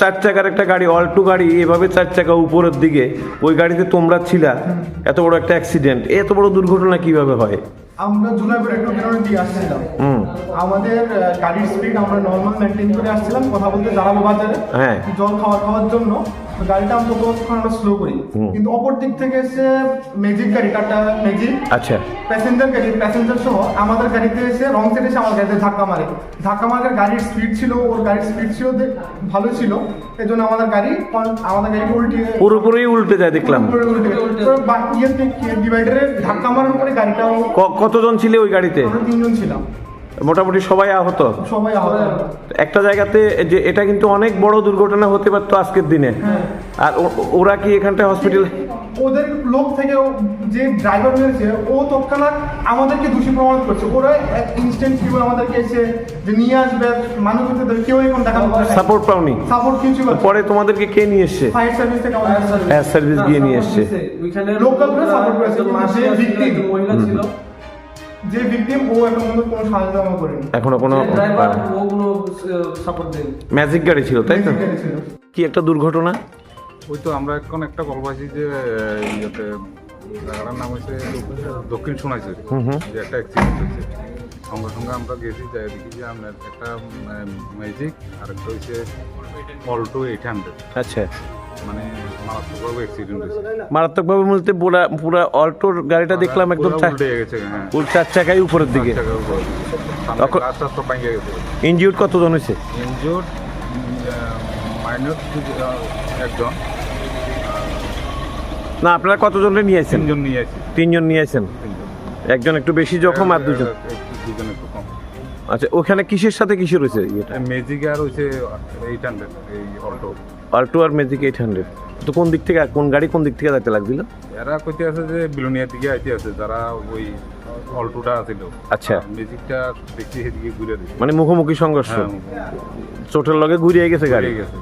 চার চাকার একটা গাড়ি অল্টো গাড়ি এভাবে চার চাকা উপরের দিকে, ওই গাড়িতে তোমরা ছিলা। এত বড় একটা অ্যাক্সিডেন্ট এত বড় দুর্ঘটনা কীভাবে হয়? আমরা জুলাইপুর একটু বেরোনোর দিয়ে আসছিলাম। আমাদের গাড়ির স্পিড আমরা নর্মাল মেনটেন করে আসছিলাম কথা বলতে দাঁড়াবো বাজারে। হ্যাঁ। জল খাওয়া খাওয়ার জন্য। গাড়িটা আমরা ততক্ষণ আমরা স্লো করি। কিন্তু অপর দিক থেকে এসে ম্যাজিক গাড়ি টাটা ম্যাজিক আচ্ছা। প্যাসেঞ্জার গাড়ি প্যাসেঞ্জার সহ আমাদের গাড়িতে এসে রং সাইডে এসে আমার গাড়িতে ধাক্কা মারে। ধাক্কা মারার গাড়ির স্পিড ছিল ওর গাড়ির স্পিড ছিল ভালো ছিল। এই জন্য আমাদের গাড়ি আমাদের গাড়ি উল্টে পুরোপুরি উল্টে যায় দেখলাম। পুরো উল্টে তো বাকি ডিভাইডারে ধাক্কা মারার পরে গাড়িটাও কতজন ছিলে ওই গাড়িতে? আমরা তিনজন ছিলাম। মোটামুটি সবাই আহত? সবাই আহত। একটা জায়গাতে যে এটা কিন্তু অনেক বড় দুর্ঘটনা হতে পারতো আজকের দিনে। আর ওরা কি এখানটা হসপিটাল ওদের লোক থেকে যে ড্রাইভার রয়েছে ও তৎক্ষণাৎ আমাদেরকে দোষী প্রমাণ করছে। ওরা ইনস্ট্যান্ট কি বলে আমাদেরকে এসে যে নিয়ে আসবে মানুষ হতে দেবে কেউ এখন দেখা সাপোর্ট পাওনি? সাপোর্ট কিছু পরে তোমাদেরকে কে নিয়ে এসছে? ফায়ার সার্ভিস থেকে আমাদের ফায়ার সার্ভিস গিয়ে নিয়ে এসছে। Local করে support করেছে, মহিলা ছিল। যে ভিকটিম ও এখন পর্যন্ত কোনো সাহায্য আমার করেনি। এখনও কোনো ড্রাইভার ও কোনো সাপোর্ট দেন ম্যাজিক গাড়ি ছিল তাই তো। কি একটা দুর্ঘটনা? ওই তো আমরা এখন একটা কল পাইছি যে ইয়েতে জায়গাটার নাম হচ্ছে দক্ষিণ সোনাইছে যে একটা অ্যাক্সিডেন্ট হয়েছে সঙ্গে সঙ্গে আমরা গেছি যাই দেখি যে আপনার একটা ম্যাজিক আর একটা হচ্ছে অল্টো এইট হান্ড্রেড আচ্ছা। মানে মারাত্মকভাবে অ্যাক্সিডেন্ট হয়েছে। মারাত্মকভাবে বলতে পুরা পুরা অল্টোর গাড়িটা দেখলাম একদম উল্টে গেছে হ্যাঁ। চার চাকাই উপরের দিকে। তখন- গেছে। কতজন হয়েছে? মাইনর একজন। না আপনারা কতজনকে নিয়ে আসছেন তিনজন নিয়ে তিনজন নিয়ে আসছেন একজন একটু বেশি জখম আর দুজন? দুজন একটু আচ্ছা ওখানে কিসের সাথে কিসের রয়েছে এটা ম্যাজিক আর হচ্ছে এইট হান্ড্রেড এই অল্টো অল্টো আর ম্যাজিক এইট হান্ড্রেড তো কোন দিক থেকে কোন গাড়ি কোন দিক থেকে যাইতে লাগছিল? এরা কইতে আছে যে বিলোনিয়ার দিকে আইতে আছে যারা ওই অল্টোটা আছিল। আচ্ছা। ম্যাজিকটা দেখছি সেদিকে ঘুরে মানে মুখোমুখি সংঘর্ষ। হ্যাঁ চোটের লগে ঘুরিয়ে গেছে গাড়ি। গেছে।